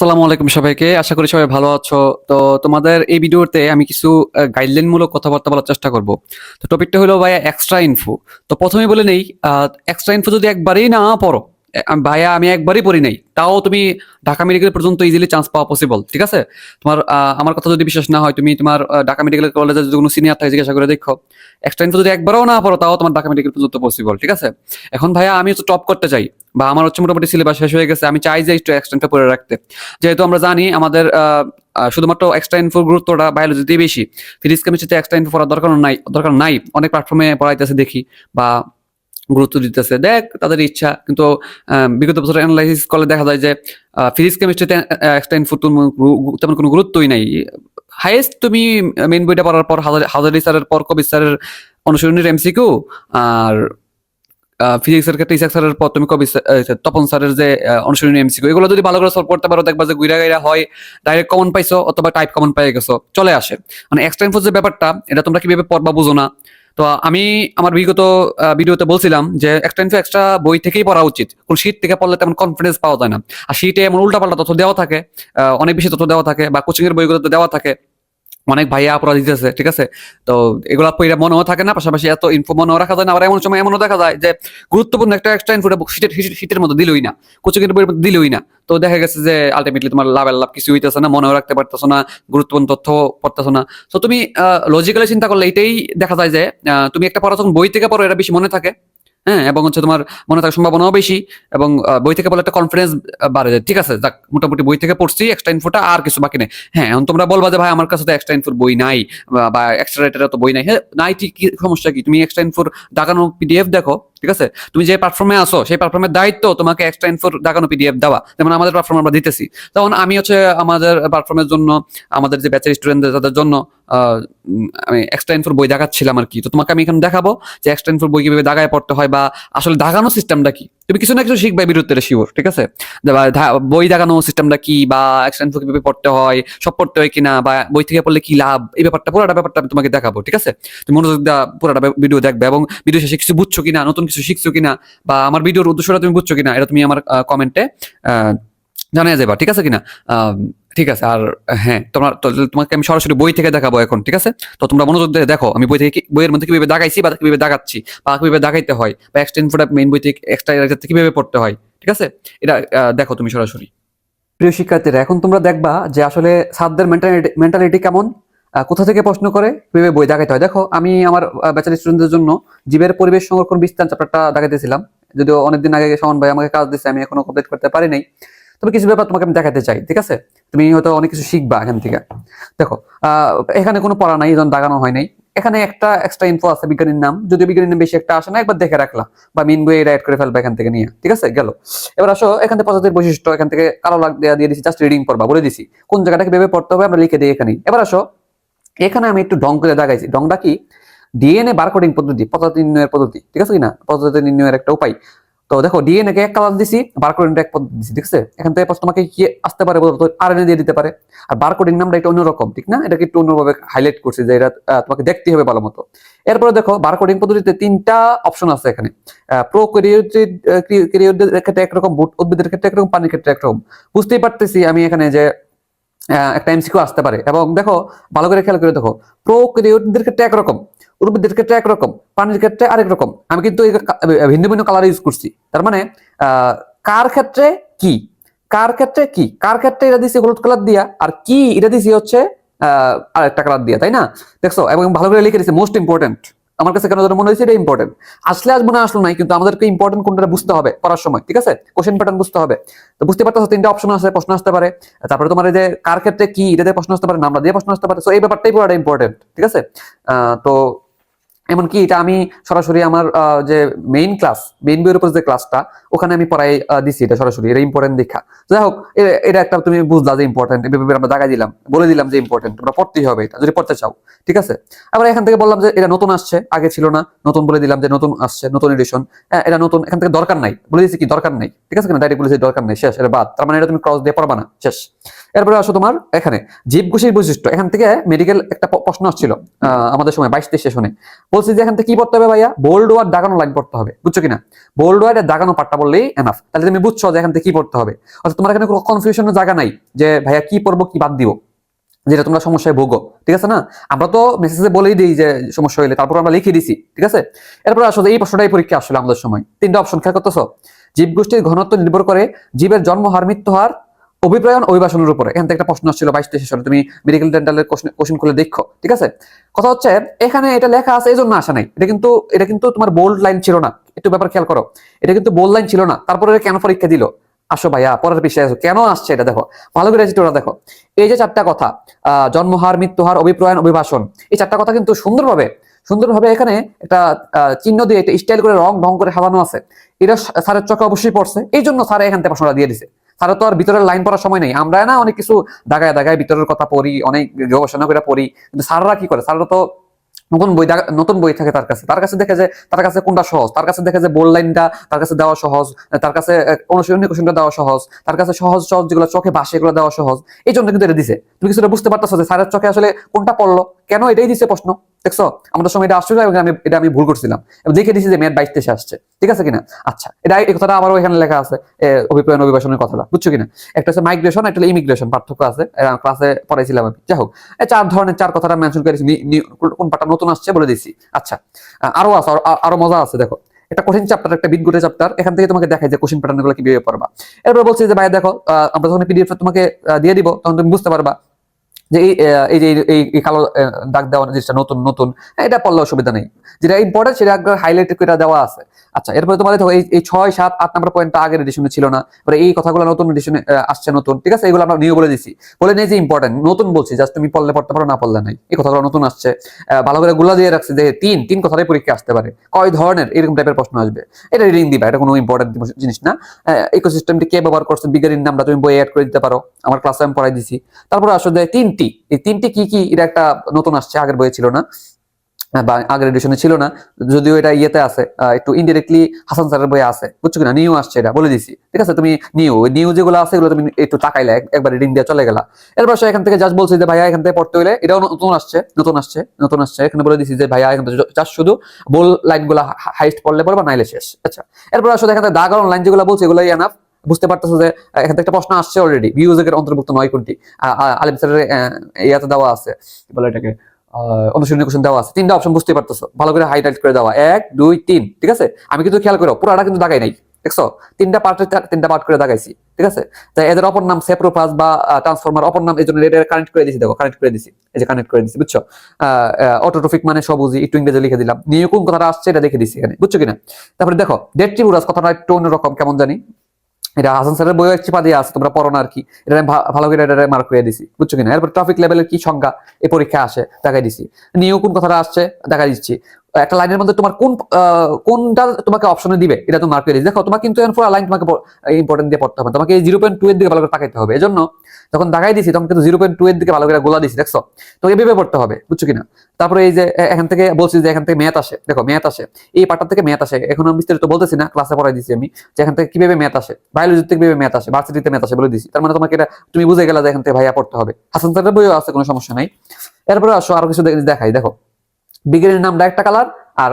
আসসালামু আলাইকুম সবাইকে। আশা করি সবাই ভালো আছো। তো তোমাদের এই ভিডিওতে আমি কিছু গাইডলাইনমূলক কথাবার্তা বলার চেষ্টা করব। তো টপিকটা হলো ভাইয়া এক্সট্রা ইনফো তো প্রথমেই বলে নেই এক্সট্রা ইনফো যদি একবারেই না পড়ো ভাইয়া, আমি একবারই পড়ি নাই। তাও তুমি ঢাকা মেডিকেল পর্যন্ত ইজিলি চান্স পাওয়া পসিবল ঠিক আছে? তোমার আমার কথা যদি বিশ্বাস না হয়, তুমি তোমার ঢাকা মেডিকেল কলেজে যদি কোনো সিনিয়র থাকে, জিজ্ঞাসা করে দেখো। এক্সট্রা যদি একবারও না পড়ো, তাও তোমার ঢাকা মেডিকেল পর্যন্ত পসিবল ঠিক আছে? এখন ভাইয়া, আমি হচ্ছে টপ করতে চাই। বা আমার হচ্ছে মোটামুটি সিলেবাস শেষ হয়ে গেছে, আমি চাই যে একটু এক্সটেন্ডটা পড়ে রাখতে। যেহেতু আমরা জানি আমাদের শুধুমাত্র এক্সট্রা ইনফোর গুরুত্বটা বায়োলজিতেই বেশি। ফিজিক্স কেমিস্ট্রিতে এক্সট্রা ইনফো পড়ার দরকার নাই দরকার নাই। অনেক প্ল্যাটফর্মে পড়াইতেছে দেখি, বা গুরুত্ব দিতেছে। দেখ, তাদের ইচ্ছা। কিন্তু বিগত বছর অ্যানালাইসিস করলে দেখা যায় যে ফিজিক্স কেমিস্ট্রিতে এক্সট্রা ইনফো তেমন কোনো গুরুত্বই নাই। হাইয়েস্ট তুমি মেন বইটা পড়ার পর, হাজার, হাজারি স্যারের পর কবির স্যারের অনুসরণের এমসিকিউ আর ফিজিক্সের ক্ষেত্রে ইসাক স্যারের পর তুমি কবি তপন স্যারের যে অনুশীলনী এমসিকিউ এগুলো যদি ভালো করে সলভ করতে পারো, দেখবা যে গুইরা গাইরা হয় ডাইরেক্ট কমন পাইছো অথবা টাইপ কমন পেয়ে গেছো। চলে আসে। মানে এক্সট্রা ইনফোর যে ব্যাপারটা, এটা তোমরা কীভাবে পড়বা বুঝো না। তো আমি আমার বিগত ভিডিওতে বলছিলাম যে এক্সট্রা ইনফো এক্সট্রা বই থেকেই পড়া উচিত। কোন শীত থেকে পড়লে তেমন কনফিডেন্স পাওয়া যায় না। আর শীতে এমন উল্টাপাল্টা তথ্য দেওয়া থাকে অনেক বেশি তথ্য দেওয়া থাকে বা কোচিং এর বইগুলোতে দেওয়া থাকে। অনেক ভাইয়া অপরাধ দিতেছে, ঠিক আছে? তো এগুলা পইরা মনেও থাকে না, পাশাপাশি এত ইনফো মনেও রাখা যায় না। আবার এমন সময় এমনও দেখা যায় যে গুরুত্বপূর্ণ একটা এক্সট্রা ইনফোটা শীতের শীতের মধ্যে দিলই না। কোচিং এর বইয়ের মধ্যে দিলই না। তো দেখা গেছে যে আলটিমেটলি তোমার লাভের লাভ কিছু হইতেছে না, মনেও রাখতে পারতেছো না, গুরুত্বপূর্ণ তথ্য পড়তেছো না। তো তুমি লজিক্যালি চিন্তা করলে এটাই দেখা যায় যে তুমি একটা পড়া যখন বই থেকে পড়ো, এটা বেশি মনে থাকে। হ্যাঁ এবং হচ্ছে তোমার মনে থাকার সম্ভাবনাও বেশি এবং বই থেকে বলে একটা কনফিডেন্স বাড়ে যায় ঠিক আছে, যাক, মোটামুটি বই থেকে পড়ছি এক্সট্রা ইনফোটা আর কিছু বাকি নেই। হ্যাঁ এখন তোমরা বলবা যে, ভাই, আমার কাছে তো এক্সট্রা ইনফোর বই নাই, বা- এক্সট্রা রেটের তো বই নাই। হ্যাঁ নাই, ঠিক, কি সমস্যা কি? তুমি এক্সট্রা ইনফোর দাগানো পিডিএফ দেখো ঠিক আছে? তুমি যে প্ল্যাটফর্মে আসো সেই প্ল্যাটফর্মের দায়িত্ব তোমাকে এক্সট্রা ইনফোর দেখানো পিডিএফ দেওয়া। যেমন আমাদের প্ল্যাটফর্ম আমরা দিতেছি। তখন আমি হচ্ছে আমাদের প্ল্যাটফর্মের জন্য, আমাদের যে ব্যাচের স্টুডেন্টদের তাদের জন্য আমি এক্সট্রা ইনফোর বই দেখাচ্ছিলাম আর কি। তো তোমাকে আমি এখানে দেখাবো যে এক্সট্রা ইনফোর বই কীভাবে দাগায় পড়তে হয় বা আসলে দাগানো সিস্টেমটা কি। তুমি কিছু না কিছু শিখবে বিরুদ্ধে শিওর, ঠিক আছে? বই দেখানো সিস্টেমটা কি বা অ্যাক্সিডেন্ট কীভাবে পড়তে হয়, সব পড়তে হয় কিনা বা বই থেকে পড়লে কি লাভ, এই ব্যাপারটা, পুরোটা ব্যাপারটা আমি তোমাকে দেখাবো, ঠিক আছে? তুমি মনোযোগ দেওয়া পুরোটা ভিডিও দেখবে এবং ভিডিও শেষে কিছু বুঝছ কিনা, নতুন কিছু শিখছো কিনা বা আমার ভিডিওর উদ্দেশ্যটা তুমি বুঝছ কিনা, এটা তুমি আমার কমেন্টে জানিয়ে যাবে ঠিক আছে কিনা? ঠিক আছে, আর হ্যাঁ তোমার তোমাকে আমি সরাসরি বই থেকে দেখাবো এখন, ঠিক আছে? তো তোমরা মনোযোগ দিয়ে দেখো, আমি বই থেকে বইয়ের মধ্যে কীভাবে দাগাইছি বা কীভাবে দাগাচ্ছি বা কীভাবে দাগাইতে হয়, বা এক্সটেন্ড ফুড মেইন বই থেকে এক্সট্রা কীভাবে পড়তে হয়, ঠিক আছে? এটা দেখো তুমি সরাসরি। প্রিয় শিক্ষার্থীরা, এখন তোমরা দেখবা যে আসলে সাদদের মেন্টালিটি মেন্টালিটি কেমন কোথা থেকে প্রশ্ন করে, কীভাবে বই দাগাইতে হয়। দেখো, আমি আমার ব্যাচেলার স্টুডেন্টদের জন্য জীবের পরিবেশ সংরক্ষণ বিস্তার চ্যাপ্টারটা দাগাইতেছিলাম যদিও অনেকদিন আগে শাওন ভাই আমাকে কাজ দিচ্ছে আমি এখনও কমপ্লিট করতে পারি নাই। তবে কিছু ব্যাপার তোমাকে আমি দেখাতে চাই, ঠিক আছে? তুমি হয়তো অনেক কিছু শিখবা এখান থেকে। দেখো এখানে কোনো পড়া নাই যখন দাগানো হয় নাই। এখানে একটা এক্সট্রা ইনফো আছে বিজ্ঞানীর নাম। যদিও বিজ্ঞানীর নাম বেশি একটা আসে না, একবার দেখে রাখলা বা মিন বই এটা করে ফেলবা এখান থেকে নিয়ে, ঠিক আছে? গেল। এবার আসো, এখান থেকে প্রজাতির বৈশিষ্ট্য, এখান থেকে কালো লাগ দেওয়া দিয়ে দিছি জাস্ট রিডিং পড়বা, বলে দিছি। কোন জায়গাটা কীভাবে পড়তে হবে, আমরা লিখে দিই এখানে এবার আসো, এখানে আমি একটু ডং করে দেখাইছি। ডংটা কি? ডিএনএ বারকোডিং পদ্ধতি প্রজাতি নির্ণয়ের পদ্ধতি, ঠিক আছে কিনা? প্রজাতি নির্ণয়ের একটা উপায়। তো দেখো ডিএনএ কে এক কালার দিছি বারকোডিংটা এক পদ্ধতি দিছি, ঠিক আছে? এখান থেকে তোমাকে কি আসতে পারে, বলতো আরএনএ দিয়ে দিতে পারে। আর বারকোডিং নামটা একটু অন্যরকম, ঠিক না? এটাকে একটু অন্যভাবে হাইলাইট করছি যে এটা তোমাকে দেখতে হবে ভালো মতো। এরপরে দেখো বারকোডিং পদ্ধতিতে তিনটা অপশন আছে এখানে। প্রো ক্যারিওদের ক্ষেত্রে একরকম উদ্ভিদের ক্ষেত্রে একরকম, পানির ক্ষেত্রে একরকম। বুঝতেই পারতেছি আমি এখানে যে একটা এমসিকিউ আসতে পারে। এবং দেখো, ভালো করে খেয়াল করে দেখো প্রো ক্যারিওদের ক্ষেত্রে একরকম। উদ্ভিদের ক্ষেত্রে একরকম পানির ক্ষেত্রে আরেক রকম। আমি কিন্তু ভিন্ন ভিন্ন কালার ইউজ করছি। তার মানে কার ক্ষেত্রে কি? কার ক্ষেত্রে কি? কার ক্ষেত্রে এটা দিছি হলুদ কালার দিয়া? আর কি এটা দিছি হচ্ছে আরেকটা কালার দিয়া, তাই না? দেখছ? এবং ভালো করে লিখে দিছে মোস্ট ইম্পর্টেন্ট আমার কাছে কেন যেন মনে হয়েছে এটা ইম্পর্টেন্ট আসলে আসব না আসলো নাই, কিন্তু আমাদেরকে ইম্পর্টেন্ট কোনটা বুঝতে হবে পড়ার সময়, ঠিক আছে? কোশ্চেন প্যাটার্ন বুঝতে হবে। তো বুঝতে পারতেছো, তিনটা অপশন আছে, প্রশ্ন আসতে পারে। তারপরে তোমার যে কার ক্ষেত্রে কি এটা দিয়ে প্রশ্ন আসতে পারে, নামটা দিয়ে প্রশ্ন আসতে পারে। তো এই ব্যাপারটাই পুরোটা ইম্পর্টেন্ট ঠিক আছে? তো এমনকি এটা আমি সরাসরি আমার যে মেইন ক্লাস মেইন বইয়ের উপর যে ক্লাসটা ওখানে আমি পড়াই দিছি এটা সরাসরি, এটা ইম্পর্টেন্ট দেখা। যাই হোক এটা একটা তুমি বুঝলা যে ইম্পর্টেন্ট আমরা জায়গায় দিলাম, বলে দিলাম যে ইম্পর্টেন্ট তোমরা পড়তেই হবে এটা, যদি পড়তে চাও, ঠিক আছে? আবার এখান থেকে বললাম যে এটা নতুন আসছে, আগে ছিল না, নতুন বলে দিলাম যে নতুন আসছে, নতুন এডিশন এটা নতুন, এখান থেকে দরকার নাই, বলে দিচ্ছি কি দরকার নাই, ঠিক আছে কিনা? ডাইরেক্ট বলেছি দরকার নাই, শেষ, এটা বাদ, তার মানে এটা তুমি ক্রস দিয়ে পড়বা না, শেষ। এরপরে আসো তোমার এখানে, জীবকোষের বৈশিষ্ট্য। এখান থেকে মেডিকেল একটা প্রশ্ন আসছিল আমাদের সময় বাইশ তেইশ সেশনে। বলছি যে এখান থেকে কি পড়তে হবে ভাইয়া? বোল্ড ওয়ার্ড দাগানো লাইন পড়তে হবে, বুঝছ কিনা? বোল্ড ওয়ার্ড দাগানো পাঠটা বললেই এনাফ তাহলে তুমি বুঝছ যে এখান থেকে কি পড়তে হবে। অর্থাৎ তোমার এখানে কোনো কনফিউশনের জায়গা নাই যে ভাইয়া কি পড়ব, কি বাদ দিব। যেটা তোমরা সমস্যায় ভোগো, ঠিক আছে না? আমরা তো মেসেজে বলেই দিই যে সমস্যা হইলে, তারপর আমরা লিখে দিছি, ঠিক আছে? এরপর আসলে এই প্রশ্নটাই পরীক্ষা আসলে আমাদের সময়। তিনটা অপশন খেয়াল করতেছো? জীব গোষ্ঠীর ঘনত্ব নির্ভর করে জীবের জন্ম, হার, মৃত্যু, হার অভিপ্রায়ন অভিবাসনের উপরে। এখান থেকে একটা প্রশ্ন আসছিল বাইশ তেইশ সালে, তুমি মেডিকেল ডেন্টালের কোশ্চেন খুলে দেখো, ঠিক আছে? কথা হচ্ছে, এখানে এটা লেখা আছে এই জন্য আসা নাই। এটা কিন্তু এটা কিন্তু তোমার বোল্ড লাইন ছিল না। একটু ব্যাপার খেয়াল করো। এটা কিন্তু বোল্ড লাইন ছিল না। তারপরে কেন পরীক্ষা দিল? আসো ভাইয়া পরের বিষয়ে আসো। কেন আসছে এটা দেখো? ভালো করে ওরা দেখো। এই যে চারটা কথা, আহ, জন্মহার, মৃত্যুহার অভিপ্রায়ন অভিবাসন, এই চারটা কথা কিন্তু সুন্দরভাবে সুন্দরভাবে এখানে একটা চিহ্ন দিয়ে, একটা স্টাইল করে, রং ঢং করে সাজানো আছে। এটা স্যারের চোখে অবশ্যই পড়ছে। এই জন্য স্যার এখান থেকে প্রশ্নটা দিয়ে দিছে। স্যার তো আর ভিতরের লাইন পড়ার সময় নেই। আমরা না অনেক কিছু দাগায় দাগায় ভিতরের কথা পড়ি, অনেক গবেষণা করে পড়ি। কিন্তু স্যাররা কি করে? স্যাররা তো নতুন বই নতুন বই থাকে তার কাছে। তার কাছে দেখে যে তার কাছে কোনটা সহজ? তার কাছে দেখে যে বোল লাইনটা তার কাছে দেওয়া সহজ, তার কাছে অনুশীলনী কোশ্চেনটা দেওয়া সহজ, তার কাছে সহজ সহজ যেগুলো চোখে ভাসে এগুলো দেওয়া সহজ। এই জন্য কিন্তু এটা দিছে। তুমি কিছুটা বুঝতে পারতেছো যে স্যারের চোখে আসলে কোনটা পড়ল? কেন এটাই দিছে প্রশ্ন? দেখছ? আমাদের সময় এটা আসছিল আমি এটা আমি ভুল করছিলাম। দেখে দিছি যে মেয়াদ বাইশ তেইশে আসছে। ঠিক আছে কিনা? আচ্ছা এটা এই কথাটা আবারও এখানে লেখা আছে এ, অভিপ্রায়ন অভিবাসনের কথাটা। বুঝছ কিনা? একটা হচ্ছে মাইগ্রেশন একটা ইমিগ্রেশন পার্থক্য আছে। ক্লাসে পড়াইছিলাম আমি। যাই হোক এই চার ধরনের চার কথাটা মেনশন করেছি। কোন পাটা নতুন আসছে বলে দিছি। আচ্ছা আরও আছে আরো- মজা আছে দেখো। একটা কঠিন চ্যাপ্টার একটা বিদগুটে চ্যাপ্টার এখান থেকে তোমাকে দেখায় যে কোশ্চেন প্যাটার্নগুলো কীভাবে পড়বা। এরপর বলছি যে ভাই দেখো আমরা যখন পিডিএফ তোমাকে দিয়ে দিব তখন তুমি বুঝতে পারবা যে এই যে, এই- কালো দাগ দেওয়া জিনিসটা নতুন নতুন, এটা পড়লে অসুবিধা নেই। যেটা ইম্পর্টেন্ট সেটা একবার হাইলাইট করে দেওয়া আছে। আচ্ছা এরপরে তোমাদের দেখো, এই ছয়, সাত, আট নাম্বার পয়েন্টটা আগের এডিশনে ছিল না। এবারে এই কথাগুলো নতুন এডিশনে আসছে নতুন, ঠিক আছে? এগুলো আমরা নিয়ে বলে দিছি। বলে নেই যে ইম্পর্টেন্ট নতুন বলছি জাস্ট তুমি পড়লে, পড়তে পারো, না পড়লে নাই। এই কথাগুলো নতুন আসছে। ভালো করে গুলা দিয়ে রাখছে যে তিন তিন কথারই পরীক্ষা আসতে পারে। কয় ধরনের? এরকম টাইপের প্রশ্ন আসবে। এটা রিডিং দিবা, এটা কোনো ইম্পর্টেন্ট জিনিস না। ইকোসিস্টেমটি কে ব্যবহার করছে? বিজ্ঞানীর নামটা তুমি বই অ্যাড করে দিতে পারো। আমার ক্লাসে আমি পড়াই দিছি। তারপরে আসলে তিনটি। এই তিনটি কি কি? এটা একটা নতুন আসছে, আগের বইয়ে ছিল না। বা আগের এডিশনে ছিল না, যদিও এটা ইয়েতে আছে একটু ইনডিরেক্টলি হাসান স্যারের আছে, বুঝছ কিনা? নিউ আসছে এটা, বলে দিছি। ঠিক আছে, তুমি নিউ নিউ যেগুলো আছে, এগুলো তুমি একটু তাকাইলে একবার রিডিং দিয়ে চলে গেলা। এরপর সে এখান থেকে বলছে যে, ভাইয়া, এখান থেকে পড়তে এটাও নতুন আসছে নতুন আসছে নতুন আসছে। এখানে বলে দিছি যে, ভাইয়া, এখান থেকে শুধু বোল লাইনগুলা হাইস্ট পড়লে পড়বা, নাইলে শেষ। আচ্ছা এরপর আসলে এখান থেকে দাগ লাইন যেগুলো বলছে বুঝতে পারতেছো যে এখান থেকে একটা প্রশ্ন আসছে অলরেডি অন্তর্ভুক্ত নয় কোনটি। আলিম স্যারের ইয়াতে দেওয়া আছে বলে এটাকে? অনুশীলনী কোশ্চেন দেওয়া আছে। তিনটা অপশন বুঝতে পারতেছো। ভালো করে হাইলাইট করে দেওয়া। এক, দুই, তিন, ঠিক আছে? আমি কিন্তু খেয়াল করো, পুরোটা কিন্তু দাগাই নাই। দেখছ? তিনটা পার্টে তিনটা পার্ট করে দাগাইছি, ঠিক আছে? তাই এদের অপর নাম সেপ্রোফাস বা ট্রান্সফরমার অপর নাম এই জন্য কানেক্ট করে দিছি, দেখো কানেক্ট করে দিছি। এই যে কানেক্ট করে দিছি, বুঝছ? অটোট্রফিক মানে সবুজি, একটু ইংরেজি লিখে দিলাম। নিয়ে কোন কথাটা আসছে এটা দেখে দিছি এখানে, বুঝছ কিনা? তারপরে দেখো ডেট টিবুরাস কথাটা একটু অন্যরকম কেমন জানি? এটা হাসান স্যারের বইও একটি চিপা দিয়ে আছে, তোমরা পড়ো না আর কি। এটা ভালো করে এটা মার্ক করে দিছি, বুঝছ কিনা? এরপর ট্রাফিক লেভেলের কি সংখ্যা এই পরীক্ষা আসে, দেখাই দিছি। নিয়েও কোন কথাটা আসছে দেখা দিচ্ছি। একটা লাইনের মধ্যে তোমার কোন কোনটা তোমাকে অপশনে দিবে, এটা তো মার্ক করে দেখো, তোমার কিন্তু এখন পুরো লাইন তোমাকে ইম্পর্টেন্ট দিয়ে পড়তে হবে। তোমাকে এই জিরো পয়েন্ট টু এর দিকে ভালো করে তাকাইতে হবে। এজন্য যখন দেখাই দিছি, তখন কিন্তু জিরো পয়েন্ট টু এর দিকে ভালো করে গোলা দিছি, দেখছ? তো এভাবে পড়তে হবে, বুঝছ কিনা? তারপরে এই যে এখান থেকে বলছি যে এখান থেকে ম্যাথ আসে। দেখো ম্যাথ আসে। এই পার্টটা থেকে ম্যাথ আসে। এখন আমি বিস্তারিত বলতেছি না ক্লাসে পড়াই দিছি আমি, যে এখান থেকে কীভাবে ম্যাথ আসে। বায়োলজি থেকে কীভাবে ম্যাথ আসে ভার্সিটিতে ম্যাথ আসে বলে দিছি। তার মানে তোমাকে এটা, তুমি বুঝে গেলে যে এখান থেকে ভাইয়া পড়তে হবে। হাসান স্যারের বইও আছে, কোনো সমস্যা নাই। এরপরে আসো, আরও কিছু দেখাই। দেখো বিজ্ঞানীর নামটা একটা কালার আর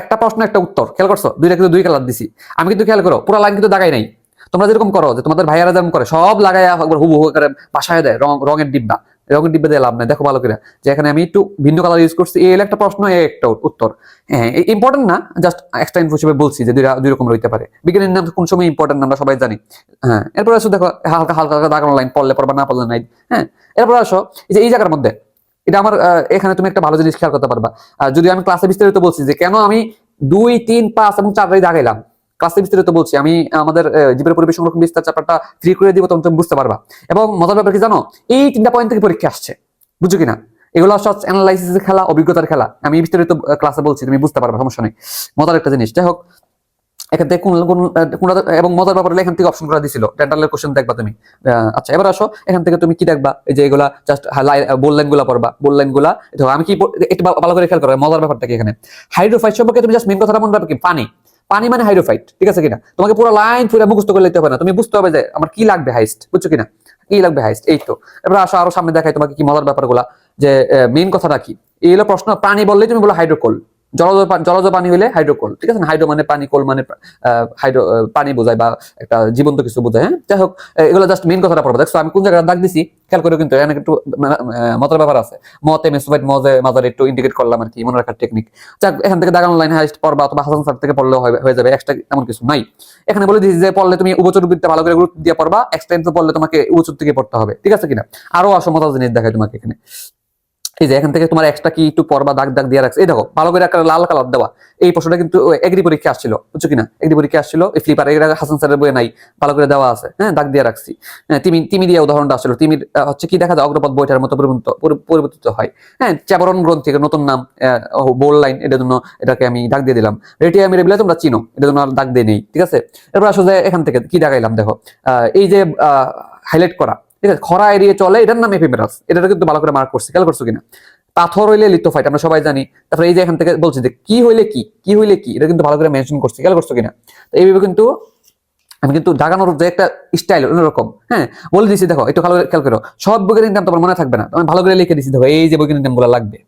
একটা প্রশ্ন, একটা উত্তর। খেয়াল করছ? দুইটা কিন্তু দুই কালার দিছি। আমি কিন্তু খেয়াল করো, পুরো লাইন কিন্তু দাগাই নাই। তোমরা যেরকম করো যে তোমাদের ভাইয়ারা যেরকম করে, সব লাগাই একবার হুবু হু করে বাসায় দেয় রং রঙের ডিব্বা। রঙের ডিব্বা দিয়ে লাভ নাই, দেখো ভালো করে। যে এখানে আমি একটু ভিন্ন কালার ইউজ করছি, এই একটা প্রশ্ন, এই একটা উত্তর। হ্যাঁ ইম্পর্টেন্ট না জাস্ট এক্সট্রা ইনফো হিসেবে বলছি যে দুইটা দুই রকম রইতে পারে। বিজ্ঞানের নাম কোন সময় ইম্পর্টেন্ট আমরা সবাই জানি। হ্যাঁ এরপর আসো দেখো, হালকা হালকা হালকা দাগানো লাইন পড়লে পড়বা, না পড়লে নাই। হ্যাঁ এরপর আসো, এই যে এই জায়গার মধ্যে এটা আমার এখানে তুমি একটা ভালো জিনিস খেয়াল করতে পারবা। যদি আমি ক্লাসে বিস্তারিত বলছি যে কেন আমি দুই, তিন, পাঁচ এবং চার চারটাই দাগাইলাম ক্লাসে বিস্তারিত বলছি, আমি আমাদের জীবের পরিবেশ সংরক্ষণ বিস্তার চ্যাপ্টারটা ফ্রি করে দিব, তখন তুমি বুঝতে পারবা। এবং মজার ব্যাপার কি জানো? এই তিনটা পয়েন্ট থেকে পরীক্ষা আসছে। বুঝছ কিনা? এগুলো সব অ্যানালাইসিসের খেলা, অভিজ্ঞতার খেলা। আমি বিস্তারিত ক্লাসে বলছি, তুমি বুঝতে পারবে, সমস্যা নেই। মজার একটা জিনিস। যাই হোক এখান থেকে কোন কোন এবং মজার ব্যাপারে এখান থেকে অপশন করা দিছিল। ডেন্টালের কোশ্চেন দেখবা তুমি। আচ্ছা এবার আসো, এখান থেকে তুমি কি দেখবা? এই যে এগুলা জাস্ট বোল লাইনগুলা পড়বা। বোল লাইনগুলা দেখো, আমি কি একটু ভালো করে খেয়াল করো, মজার ব্যাপারটা কি এখানে? হাইড্রোফাইট সম্পর্কে তুমি জাস্ট মেন কথাটা মনে রাখবে কি? পানি। পানি মানে হাইড্রোফাইট ঠিক আছে কিনা? তোমাকে পুরো লাইন পুরো মুখস্থ করে লিখতে হবে না। তুমি বুঝতে হবে যে আমার কি লাগবে হাইস্ট বুঝছ কিনা? কি লাগবে হাইস্ট এই তো। এবার আসো, আরও সামনে দেখাই তোমাকে কি মজার ব্যাপারগুলা। যে মেইন কথাটা কি? এই হলো প্রশ্ন প্রাণী বললেই তুমি বলো হাইড্রোকোল জলজ জলজ পানি হলে হাইড্রোকোল, ঠিক আছে হাইড্রো মানে পানি, কোল মানে হাইড্রো পানি বোঝায় বা একটা জীবন্ত কিছু বোঝায় হ্যাঁ? যাই হোক এগুলো জাস্ট মেন কথাটা পড়ব। দেখছ, আমি কোন জায়গায় দাগ দিছি? খেয়াল করে কিন্তু, এখানে একটু মতের ব্যাপার আছে। মতে মেসোফাইট মজে, মাজার একটু ইন্ডিকেট করলাম আর কি, মনে রাখার টেকনিক যাক, এখান থেকে দাগানো লাইন হাইস্ট পড়বা অথবা হাসান স্যার থেকে পড়লেও হয়ে যাবে এক্সট্রা এমন কিছু নাই। এখানে বলে দিয়েছি যে, পড়লে তুমি উপচর বিদ্যা ভালো করে গুরুত্ব দিয়ে পড়বা এক্সট্রা পড়লে তোমাকে উপচর থেকে পড়তে হবে, ঠিক আছে কিনা? আরও অসমতা জিনিস দেখায় তোমাকে এখানে। এই যে এখান থেকে তোমার এক্সট্রা কি একটু পরবা, দাগ দাগ দিয়ে রাখছে। এই দেখো, ভালো করে একটা লাল কালার দেওয়া। এই প্রশ্নটা কিন্তু এগ্রি পরীক্ষা আসছিল, বুঝছ কিনা? এগ্রি পরীক্ষা আসছিল, এই ফ্লিপার এর হাসান স্যারের বইয়ে নাই। ভালো করে দেওয়া আছে হ্যাঁ দাগ দিয়ে রাখছি। হ্যাঁ তিমি তিমি দিয়ে উদাহরণটা আসছিল। তিমির হচ্ছে কি দেখা যায়, অগ্রপথ বইটার মতো পরিবর্তিত হয়। হ্যাঁ চাবরণ গ্রন্থিকে নতুন নাম বোল লাইন এটার জন্য এটাকে আমি দাগ দিয়ে দিলাম। রেটিয়া মিরেবিলা তোমরা চিনো, এটার জন্য দাগ দিয়ে নেই, ঠিক আছে? এরপর আসলে এখান থেকে, কি দেখাইলাম, দেখো। এই যে হাইলাইট করা ঠিক আছে? খরা এড়িয়ে চলে, এটার নাম এফিমেরাস এটা কিন্তু ভালো করে মার্ক করছি, খেয়াল করছ কিনা? পাথর হইলে লিথোফাইট আমরা সবাই জানি। তারপরে এই যে এখান থেকে বলছি যে, কি হইলে কি? কি হইলে কি? এটা কিন্তু ভালো করে মেনশন করছি, খেয়াল করছ কিনা? তো এইভাবে কিন্তু আমি কিন্তু দাগানোর যে একটা স্টাইল অন্যরকম হ্যাঁ? বলে দিছি, দেখো, একটু ভালো খেয়াল করো। সব বৈজ্ঞানিক নাম তোমার মনে থাকবে না। আমি ভালো করে লিখে দিছি, দেখো, এই যে বৈজ্ঞানিক নামগুলো লাগবে,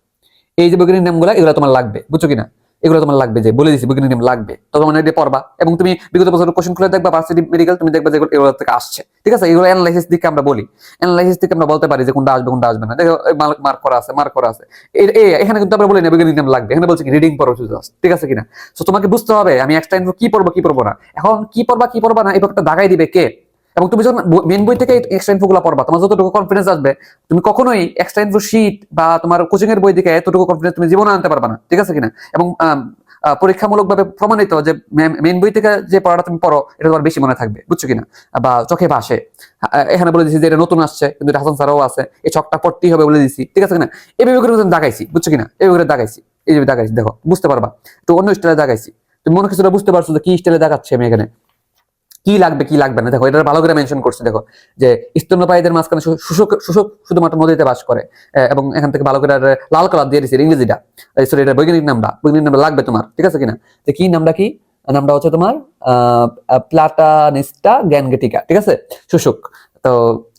এই যে বৈজ্ঞানিক নামগুলো, এগুলো তোমার লাগবে, বুঝছ কিনা? এগুলো তোমার লাগবে যে, বলে দিছি বৈজ্ঞানিক নাম লাগবে। তো তোমার এটা পড়বা, এবং তুমি বিগত বছর কোশ্চেন খুলে দেখবা ভার্সিটি মেডিকেল তুমি দেখবা যে এগুলো- থেকে আসছে। ঠিক আছে? এগুলো অ্যানালাইসিস দিকে আমরা বলি। অ্যানালাইসিস থেকে আমরা বলতে পারি যে, কোনটা আসবে কোনটা আসবে না। দেখো মার্ক করা আছে মার্ক করা আছে। এখানে কিন্তু আমরা বলি না বৈজ্ঞানিক নাম লাগবে। এখানে বলছি রিডিং পড়ো শুধু ঠিক আছে কিনা? তো তোমাকে বুঝতে হবে, আমি এক্সট্রা ইনফো কি পড়ব কি পড়ব না। এখন কি পড়বা কি পড়বা না, এই ব্যাপারটা দাগাই দিবে কে? এবং তুমি যখন মেন বই থেকে এক্সট্রা ইনফো গুলো পড়বা তোমার যতটুকু কনফিডেন্স আসবে তুমি কখনোই এক্সট্রা ইনফো শীট বা তোমার কোচিং এর বই থেকে এতটুকু কনফিডেন্স তুমি জীবনে আনতে পারবে না ঠিক আছে কিনা? এবং আম, আহ, পরীক্ষামূলকভাবে প্রমাণিত যে মেন বই থেকে যে পড়াটা তুমি পড়ো এটা তোমার বেশি মনে থাকবে বুঝছ কিনা? বা চোখে ভাসে। এখানে বলে দিছি যে এটা নতুন আসছে কিন্তু এটা হাসান স্যারও আছে এই ছকটা পড়তেই হবে বলে দিছি ঠিক আছে কিনা? এইভাবে করে আমি দাগাইছি বুঝছ কিনা? এইভাবে করে দাগাইছি এইভাবে দাগাইছি দেখো বুঝতে পারবা। তো অন্য স্টাইলে দাগাইছি। তুমি মনে কিছুটা বুঝতে পারছ যে কি স্টাইলে দেখাচ্ছি আমি এখানে। কি লাগবে কি লাগবে না? দেখো এটা ভালো করে মেনশন করছে, দেখো, যে স্তন্যপায়ীদের মাঝখানে শুষ্ক শুষ্ক শুধুমাত্র নদীতে বাস করে এবং এখান থেকে ভালো করে লাল কালার দিয়ে দিচ্ছে ইংরেজিটা সরি এটা বৈজ্ঞানিক নামটা বৈজ্ঞানিক নামটা লাগবে তোমার, ঠিক আছে কিনা? যে কি নামটা কি? নামটা হচ্ছে তোমার প্লাটানিস্টা গ্যানগেটিকা, ঠিক আছে? শুশুক তো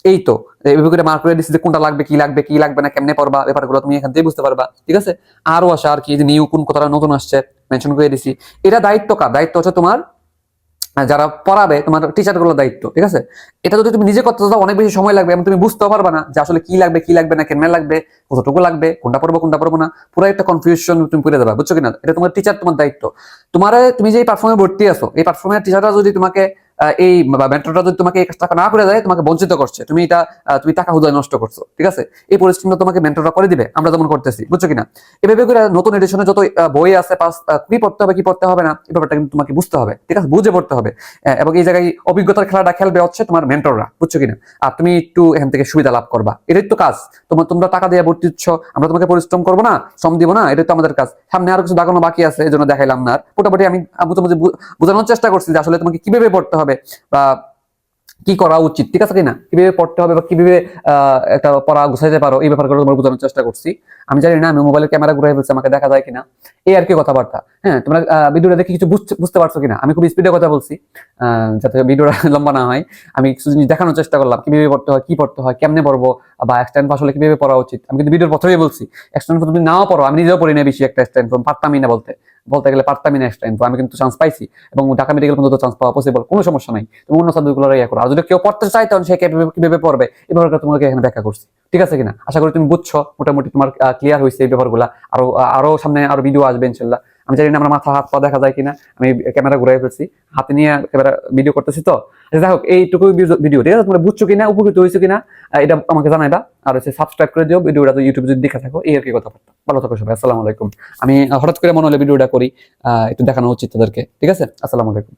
এই তো এইভাবে করে মার্ক করে দিচ্ছি যে কোনটা লাগবে, কি লাগবে কি লাগবে না, কেমনে পড়বা, ব্যাপারগুলো তুমি এখান থেকে বুঝতে পারবা, ঠিক আছে? আরও আসা আর কি নিউ কোন কথাটা নতুন আসছে মেনশন করে দিছি। এটা দায়িত্ব কার? দায়িত্ব হচ্ছে তোমার যারা পড়াবে, তোমার টিচারগুলোর দায়িত্ব, ঠিক আছে? এটা যদি তুমি নিজে করতে চাও, অনেক বেশি সময় লাগবে এবং তুমি বুঝতেও পারবে না যে আসলে কি লাগবে কি লাগবে না কেন লাগবে, কতটুকু লাগবে, কোনটা পড়ব কোনটা পড়ব না, পুরো একটা কনফিউশন তুমি পড়ে দেবে বুঝছ কিনা? এটা তোমার টিচার তোমার দায়িত্ব। তোমার, তুমি যে প্ল্যাটফর্মে ভর্তি আছো, এই প্ল্যাটফর্মের টিচাররা যদি তোমাকে এই মেন্টরটা যদি তোমাকে এই টাকা না করে দেয়, তোমাকে বঞ্চিত করছে। তুমি এটা তুমি টাকা হুদায় নষ্ট করছ, ঠিক আছে? এই পরিশ্রমটা তোমাকে মেন্টররা করে দিবে, আমরা যেমন করতেছি, বুঝছ কিনা? এভাবে করে নতুন এডিশনে যত বই আছে, পাস কি পড়তে হবে, কি পড়তে হবে না, এই ব্যাপারটা কিন্তু তোমাকে বুঝতে হবে, ঠিক আছে? বুঝে পড়তে হবে। এবং এই জায়গায় অভিজ্ঞতার খেলাটা খেলবে হচ্ছে তোমার মেন্টররা বুঝছ কিনা? আর তুমি একটু এখান থেকে সুবিধা লাভ করবা। এটাই তো কাজ। তোমার তোমরা টাকা দিয়ে ভর্তি হচ্ছ, আমরা তোমাকে পরিশ্রম করব না, শ্রম দিব না, এটাই তো আমাদের কাজ। সামনে আরও কিছু দেখানো বাকি আছে, এই জন্য দেখাইলাম না। আর মোটামুটি আমি বুঝামুঝি বোঝানোর চেষ্টা করছি যে আসলে তোমাকে কীভাবে পড়তে হবে। বা কি করা উচিত, ঠিক আছে কিনা? কীভাবে পড়তে হবে বা কীভাবে একটা পড়া গুছাইতে পারো, এই ব্যাপারগুলো তোমার বোঝানোর চেষ্টা করছি। আমি জানি না, আমি মোবাইলের ক্যামেরা ঘুরাই ফেলছি, আমাকে দেখা যায় কিনা। এই আর কি কথাবার্তা হ্যাঁ? তোমরা ভিডিওটা দেখে কিছু বুঝতে বুঝতে পারছ কিনা? আমি খুব স্পিডে কথা বলছি যাতে ভিডিওটা লম্বা না হয়। আমি কিছু জিনিস দেখানোর চেষ্টা করলাম, কীভাবে পড়তে হয়, কি পড়তে হয়, কেমনে পড়ব, বা এক্সটেন্ড আসলে কীভাবে পড়া উচিত? আমি কিন্তু ভিডিওর প্রথমেই বলছি এক্সটেন্ড তুমি নাও পড়ো, আমি নিজেও পড়ি না বেশি একটা এক্সটেন্ড পারতামই না বলতে। বলতে গেলে পারতামই না তো আমি কিন্তু চান্স পাইছি এবং ঢাকা মেডিকেল পর্যন্ত চান্স পাওয়া পসিবল কোনো সমস্যা নাই। তুমি অন্য সাবজেক্টগুলো ইয়ে করো। আর যদি কেউ পড়তে চাই তখন সে কীভাবে পড়বে? এই ব্যাপারটা তোমাকে এখানে ব্যাখ্যা করছি। ঠিক আছে কিনা? আশা করি তুমি বুঝছ। মোটামুটি তোমার ক্লিয়ার হয়েছে এই ব্যাপারগুলো। আরও আরও সামনে আরও ভিডিও আসবে ইনশাল্লাহ। আমি জানি না আমার মাথা হাত পা দেখা যায় কিনা আমি ক্যামেরা ঘুরাই ফেলছি হাতে নিয়ে ক্যামেরা ভিডিও করতেছি তো। আচ্ছা, যাই হোক এইটুকু ভিডিও ঠিক আছে? তোমরা বুঝছ কিনা উপকৃত হয়েছো কিনা এটা আমাকে জানাইবা। আর হচ্ছে সাবস্ক্রাইব করে দিও ভিডিওটা তো ইউটিউবে যদি দেখে থাকো এই আর কি কথাবার্তা। ভালো থাকো সবাই আসসালামু আলাইকুম। আমি হঠাৎ করে মনে হলে ভিডিওটা করি একটু দেখানো উচিত তাদেরকে ঠিক আছে? আসসালামু আলাইকুম।